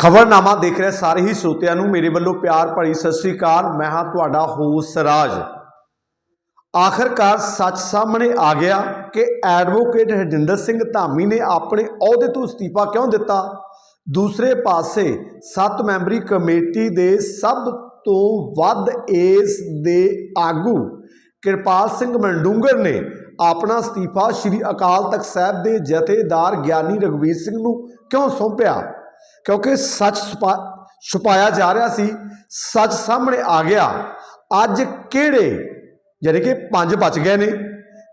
ਖਬਰਨਾਮਾ ਦੇਖ ਰਹੇ ਸਾਰੇ ਹੀ ਸਰੋਤਿਆਂ ਨੂੰ ਮੇਰੇ ਵੱਲੋਂ ਪਿਆਰ ਭਰੀ ਸਤਿ ਸ੍ਰੀ ਅਕਾਲ। ਮੈਂ ਹਾਂ ਤੁਹਾਡਾ ਹੋਸਟ ਰਾਜ। ਆਖਰਕਾਰ ਸੱਚ ਸਾਹਮਣੇ ਆ ਗਿਆ ਕਿ ਐਡਵੋਕੇਟ ਹਰਜਿੰਦਰ ਸਿੰਘ ਧਾਮੀ ਨੇ ਆਪਣੇ ਅਹੁਦੇ ਤੋਂ ਅਸਤੀਫਾ ਕਿਉਂ ਦਿੱਤਾ? ਦੂਸਰੇ ਪਾਸੇ ਸੱਤ ਮੈਂਬਰੀ ਕਮੇਟੀ ਦੇ ਸਭ ਤੋਂ ਵੱਧ ਇਸ ਦੇ ਆਗੂ ਕਿਰਪਾਲ ਸਿੰਘ ਮੰਡੂੰਗਰ ਨੇ ਆਪਣਾ ਅਸਤੀਫਾ ਸ੍ਰੀ ਅਕਾਲ ਤਖਤ ਸਾਹਿਬ ਦੇ ਜਥੇਦਾਰ ਗਿਆਨੀ ਰਘਵੀਰ ਸਿੰਘ ਨੂੰ ਕਿਉਂ ਸੌਂਪਿਆ? ਕਿਉਂਕਿ ਸੱਚ ਛੁਪਾ- ਛੁਪਾਇਆ ਜਾ ਰਿਹਾ ਸੀ, ਸੱਚ ਸਾਹਮਣੇ ਆ ਗਿਆ। ਅੱਜ ਕਿਹੜੇ, ਯਾਨੀ ਕਿ ਪੰਜ ਬਚ ਗਏ ਨੇ,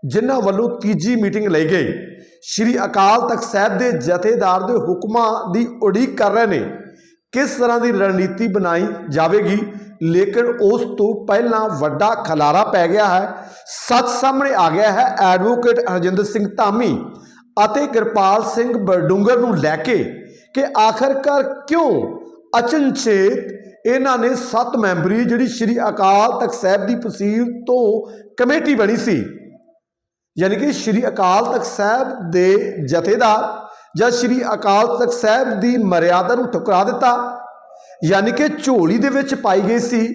ਜਿਨ੍ਹਾਂ ਵੱਲੋਂ ਤੀਜੀ ਮੀਟਿੰਗ ਲਈ ਗਈ। ਸ੍ਰੀ ਅਕਾਲ ਤਖਤ ਸਾਹਿਬ ਦੇ ਜਥੇਦਾਰ ਦੇ ਹੁਕਮਾਂ ਦੀ ਉਡੀਕ ਕਰ ਰਹੇ ਨੇ, ਕਿਸ ਤਰ੍ਹਾਂ ਦੀ ਰਣਨੀਤੀ ਬਣਾਈ ਜਾਵੇਗੀ। ਲੇਕਿਨ ਉਸ ਤੋਂ ਪਹਿਲਾਂ ਵੱਡਾ ਖਲਾਰਾ ਪੈ ਗਿਆ ਹੈ। ਸੱਚ ਸਾਹਮਣੇ ਆ ਗਿਆ ਹੈ ਐਡਵੋਕੇਟ ਹਰਜਿੰਦਰ ਸਿੰਘ ਧਾਮੀ ਅਤੇ ਕਿਰਪਾਲ ਸਿੰਘ ਬਰਡੂੰਗਰ ਨੂੰ ਲੈ ਕੇ ਕਿ ਆਖਰਕਾਰ ਕਿਉਂ ਅਚਨਚੇਤ ਇਹਨਾਂ ਨੇ ਸੱਤ ਮੈਂਬਰੀ ਜਿਹੜੀ ਸ੍ਰੀ ਅਕਾਲ ਤਖਤ ਸਾਹਿਬ ਦੀ ਤਹਿਸੀਲ ਤੋਂ ਕਮੇਟੀ ਬਣੀ ਸੀ। ਯਾਨੀ ਕਿ ਸ੍ਰੀ ਅਕਾਲ ਤਖਤ ਸਾਹਿਬ ਦੇ ਜਥੇਦਾਰ ਜਾਂ ਸ੍ਰੀ ਅਕਾਲ ਤਖਤ ਸਾਹਿਬ ਦੀ ਮਰਿਆਦਾ ਨੂੰ ਠੁਕਰਾ ਦਿੱਤਾ। ਯਾਨੀ ਕਿ ਝੋਲੀ ਦੇ ਵਿੱਚ ਪਾਈ ਗਈ ਸੀ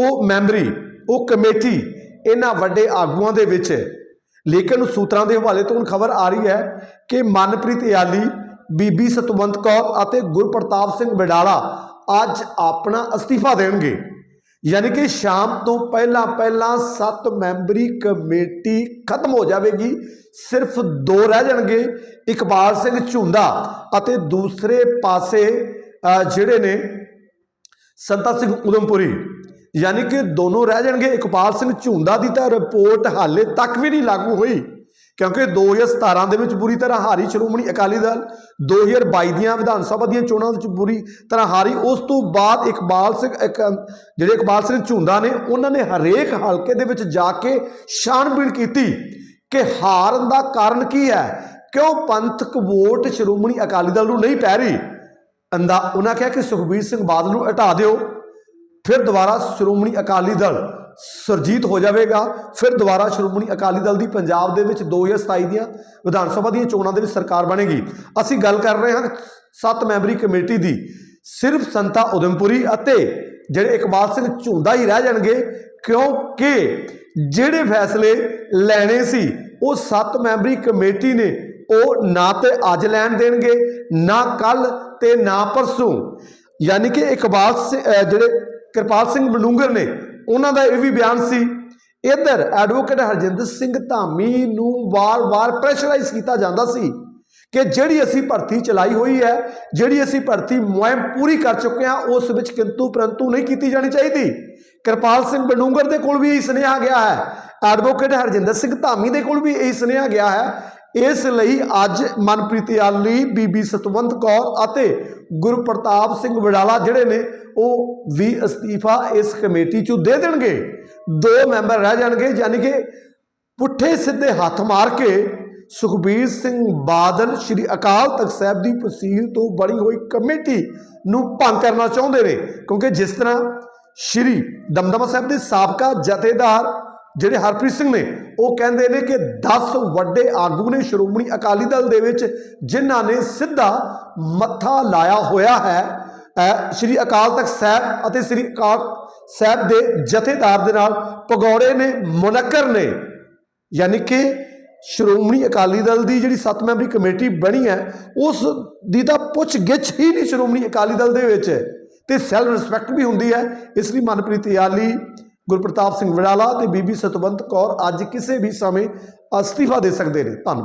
ਉਹ ਮੈਂਬਰੀ, ਉਹ ਕਮੇਟੀ ਇਹਨਾਂ ਵੱਡੇ ਆਗੂਆਂ ਦੇ ਵਿੱਚ। ਲੇਕਿਨ ਸੂਤਰਾਂ ਦੇ ਹਵਾਲੇ ਤੋਂ ਖਬਰ ਆ ਰਹੀ ਹੈ ਕਿ ਮਨਪ੍ਰੀਤ ਯਾਲੀ ਬੀਬੀ ਸਤਵੰਤ ਕੌਰ ਅਤੇ ਗੁਰਪ੍ਰਤਾਪ ਸਿੰਘ ਵਡਾਲਾ ਅੱਜ ਆਪਣਾ ਅਸਤੀਫਾ ਦੇਣਗੇ। ਯਾਨੀ ਕਿ ਸ਼ਾਮ ਤੋਂ ਪਹਿਲਾਂ ਪਹਿਲਾਂ ਸੱਤ ਮੈਂਬਰੀ ਕਮੇਟੀ ਖਤਮ ਹੋ ਜਾਵੇਗੀ। ਸਿਰਫ ਦੋ ਰਹਿ ਜਾਣਗੇ, ਇਕਬਾਲ ਸਿੰਘ ਝੁੰਦਾ ਅਤੇ ਦੂਸਰੇ ਪਾਸੇ ਜਿਹੜੇ ਨੇ ਸੰਤਾ ਸਿੰਘ ਉਦਮਪੁਰੀ। ਯਾਨੀ ਕਿ ਦੋਨੋਂ ਰਹਿ ਜਾਣਗੇ। ਇਕਬਾਲ ਸਿੰਘ ਝੁੰਦਾ ਦੀ ਤਾਂ ਰਿਪੋਰਟ ਹਾਲੇ ਤੱਕ ਵੀ ਨਹੀਂ ਲਾਗੂ ਹੋਈ। ਕਿਉਂਕਿ 2017 ਦੇ ਵਿੱਚ ਬੁਰੀ ਤਰ੍ਹਾਂ ਹਾਰੀ ਸ਼੍ਰੋਮਣੀ ਅਕਾਲੀ ਦਲ 2022 ਦੀਆਂ ਵਿਧਾਨ ਸਭਾ ਦੀਆਂ ਚੋਣਾਂ ਵਿੱਚ ਬੁਰੀ ਤਰ੍ਹਾਂ ਹਾਰੀ, ਉਸ ਤੋਂ ਬਾਅਦ ਇਕਬਾਲ ਸਿੰਘ, ਇੱਕ, ਜਿਹੜੇ ਇਕਬਾਲ ਸਿੰਘ ਝੁੰਦਾ ਨੇ, ਉਹਨਾਂ ਨੇ ਹਰੇਕ ਹਲਕੇ ਦੇ ਵਿੱਚ ਜਾ ਕੇ ਛਾਣਬੀਣ ਕੀਤੀ ਕਿ ਹਾਰਨ ਦਾ ਕਾਰਨ ਕੀ ਹੈ? ਕਿਉਂ ਪੰਥਕ ਵੋਟ ਸ਼੍ਰੋਮਣੀ ਅਕਾਲੀ ਦਲ ਨੂੰ ਨਹੀਂ ਪੈ ਰਹੀ? ਅੰਦਾ ਉਹਨਾਂ ਕਿਹਾ ਕਿ ਸੁਖਬੀਰ ਸਿੰਘ ਬਾਦਲ ਨੂੰ ਹਟਾ ਦਿਓ, ਫਿਰ ਦੁਬਾਰਾ ਸ਼੍ਰੋਮਣੀ ਅਕਾਲੀ ਦਲ ਸਰਜੀਤ ਹੋ ਜਾਵੇਗਾ। ਫਿਰ ਦੁਬਾਰਾ ਸ਼੍ਰੋਮਣੀ ਅਕਾਲੀ ਦਲ ਦੀ ਪੰਜਾਬ ਦੇ ਵਿੱਚ 2027 ਦੀਆਂ ਵਿਧਾਨ ਸਭਾ ਦੀਆਂ ਚੋਣਾਂ ਦੇ ਵਿੱਚ ਸਰਕਾਰ ਬਣੇਗੀ। ਅਸੀਂ ਗੱਲ ਕਰ ਰਹੇ ਹਾਂ ਸੱਤ ਮੈਂਬਰੀ ਕਮੇਟੀ ਦੀ। ਸਿਰਫ ਸੰਤਾ ਉਦਮਪੁਰੀ ਅਤੇ ਜਿਹੜੇ ਇਕਬਾਲ ਸਿੰਘ ਝੁੰਦਾ ਹੀ ਰਹਿ ਜਾਣਗੇ, ਕਿਉਂਕਿ ਜਿਹੜੇ ਫੈਸਲੇ ਲੈਣੇ ਸੀ, ਉਹ ਸੱਤ ਮੈਂਬਰੀ ਕਮੇਟੀ ਨੇ, ਉਹ ਨਾ ਤੇ ਅੱਜ ਲੈਣ ਦੇਣਗੇ, ਨਾ ਕੱਲ ਤੇ ਨਾ ਪਰਸੋਂ। ਯਾਨੀ ਕਿ ਇਕਬਾਲ ਸਿੰਘ ਜਿਹੜੇ ਕਿਰਪਾਲ ਸਿੰਘ ਬਨੂੰਗਰ ਨੇ ਉਹਨਾਂ ਦਾ ਇਹ ਵੀ ਬਿਆਨ ਸੀ, ਇਧਰ ਐਡਵੋਕੇਟ ਹਰਜਿੰਦਰ ਸਿੰਘ ਧਾਮੀ ਨੂੰ ਵਾਰ-ਵਾਰ ਪ੍ਰੈਸ਼ਰਾਈਜ਼ ਕੀਤਾ ਜਾਂਦਾ ਸੀ ਕਿ ਜਿਹੜੀ ਅਸੀਂ ਭਰਤੀ ਚਲਾਈ ਹੋਈ ਹੈ, ਜਿਹੜੀ ਅਸੀਂ ਭਰਤੀ ਮੁਹਿੰਮ ਪੂਰੀ ਕਰ ਚੁੱਕੇ ਹਾਂ, ਉਸ ਵਿੱਚ ਕਿੰਤੂ ਪਰੰਤੂ ਨਹੀਂ ਕੀਤੀ ਜਾਣੀ ਚਾਹੀਦੀ। ਕਿਰਪਾਲ ਸਿੰਘ ਬਡੂੰਗਰ ਦੇ ਕੋਲ ਵੀ ਇਹ ਸੁਨੇਹਾ ਗਿਆ ਹੈ। ਐਡਵੋਕੇਟ ਹਰਜਿੰਦਰ ਸਿੰਘ ਧਾਮੀ ਦੇ ਕੋਲ ਵੀ ਇਹ ਸੁਨੇਹਾ ਗਿਆ ਹੈ ਇਸ ਲਈ ਅੱਜ ਮਨਪ੍ਰੀਤ ਯਾਲੀ, ਬੀਬੀ ਸਤਵੰਤ ਕੌਰ ਅਤੇ ਗੁਰਪ੍ਰਤਾਪ ਸਿੰਘ ਵਡਾਲਾ ਜਿਹੜੇ ਨੇ, ਉਹ ਵੀ ਅਸਤੀਫਾ ਇਸ ਕਮੇਟੀ ਚੋਂ ਦੇ ਦੇਣਗੇ। ਦੋ ਮੈਂਬਰ ਰਹਿ ਜਾਣਗੇ, ਯਾਨੀ ਕਿ ਪੁੱਠੇ ਸਿੱਧੇ ਹੱਥ ਮਾਰ ਕੇ ਸੁਖਬੀਰ ਸਿੰਘ ਬਾਦਲ, ਸ੍ਰੀ ਅਕਾਲ ਤਖਤ ਸਾਹਿਬ ਦੀ ਤਹਿਸੀਲ ਤੋਂ ਬਣੀ ਹੋਈ ਕਮੇਟੀ ਨੂੰ ਭੰਗ ਕਰਨਾ ਚਾਹੁੰਦੇ ਨੇ। ਕਿਉਂਕਿ ਜਿਸ ਤਰ੍ਹਾਂ ਸ੍ਰੀ ਦਮਦਮਾ ਸਾਹਿਬ ਦੇ ਸਾਬਕਾ ਜਥੇਦਾਰ ਜਿਹੜੇ ਹਰਪ੍ਰੀਤ ਸਿੰਘ ਨੇ, ਉਹ ਕਹਿੰਦੇ ਨੇ ਕਿ 10 ਵੱਡੇ ਆਗੂ ਨੇ ਸ਼੍ਰੋਮਣੀ ਅਕਾਲੀ ਦਲ ਦੇ ਵਿੱਚ, ਜਿਨ੍ਹਾਂ ਨੇ ਸਿੱਧਾ ਮੱਥਾ ਲਾਇਆ ਹੋਇਆ ਹੈ। ਸ਼੍ਰੀ ਅਕਾਲ ਤਖਤ ਸਾਹਿਬ ਅਤੇ ਸ਼੍ਰੀ ਅਕਾਲ ਸਾਹਿਬ ਦੇ ਜਥੇਦਾਰ ਦੇ ਨਾਲ ਪਗੌੜੇ ਨੇ, ਮੁਨੱਕਰ ਨੇ। ਯਾਨੀ ਕਿ ਸ਼੍ਰੋਮਣੀ ਅਕਾਲੀ ਦਲ ਦੀ ਜਿਹੜੀ ਸੱਤ ਮੈਂਬਰੀ ਕਮੇਟੀ ਬਣੀ ਹੈ, ਉਸ ਦੀ ਤਾਂ ਪੁੱਛ ਗਿੱਛ ਹੀ ਨਹੀਂ ਸ਼੍ਰੋਮਣੀ ਅਕਾਲੀ ਦਲ ਦੇ ਵਿੱਚ। ਤੇ ਸੈਲਫ ਰਿਸਪੈਕਟ ਵੀ ਹੁੰਦੀ ਹੈ, ਇਸ ਲਈ ਮਨਪ੍ਰੀਤ ਯਾਲੀ ਗੁਰਪ੍ਰਤਾਪ ਸਿੰਘ ਵਡਾਲਾ ਤੇ ਬੀਬੀ ਸਤਵੰਤ ਕੌਰ ਅੱਜ ਕਿਸੇ ਵੀ ਸਮੇਂ ਅਸਤੀਫਾ ਦੇ ਸਕਦੇ ਨੇ। ਧੰਨਵਾਦ।